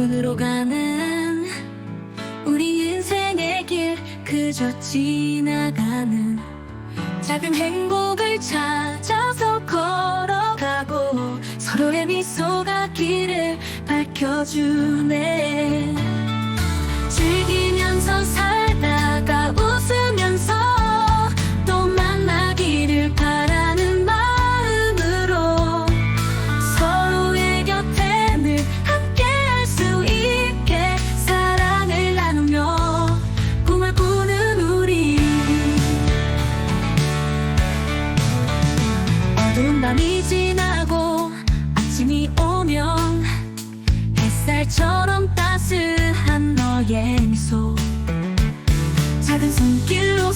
빈손으로 가는 우리 인생의 길 그저 지나가는 작은 행복을 찾아서 걸어가고 서로의 미소가 길을 밝혀주네 어두운 밤이 지나고 아침이 오면 햇살처럼 따스한 너의 미소. 작은 손길로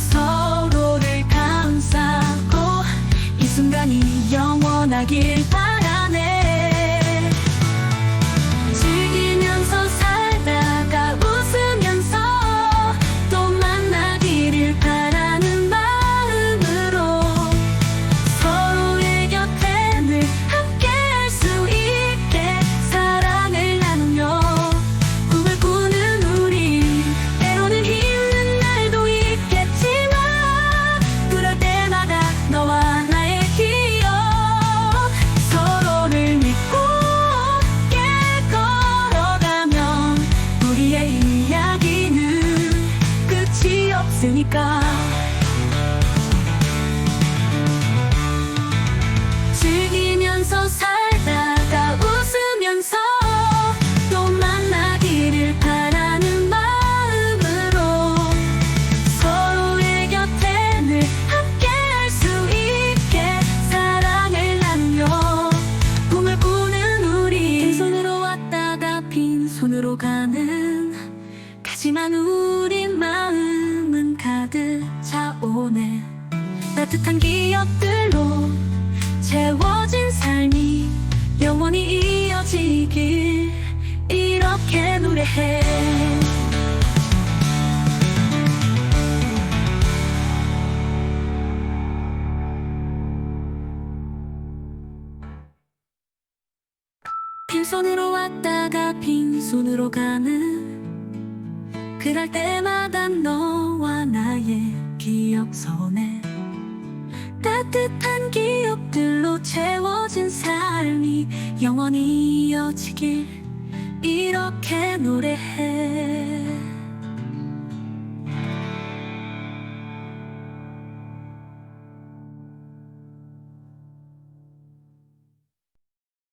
없으니까? 즐기면서 살다가 웃으면서 또 만나기를 바라는 마음으로 서로의 곁에 늘 함께 할 수 있게 사랑을 나누며 꿈을 꾸는 우리. 빈손으로 왔다가 빈손으로 가는. 하지만 우리 마음은 가득 차오네. 따뜻한 기억들로 채워진 삶이 영원히 이어지길 이렇게 노래해. 빈손으로 왔다가 빈손으로 가는 그럴 때마다 너 이어지길 이렇게 노래해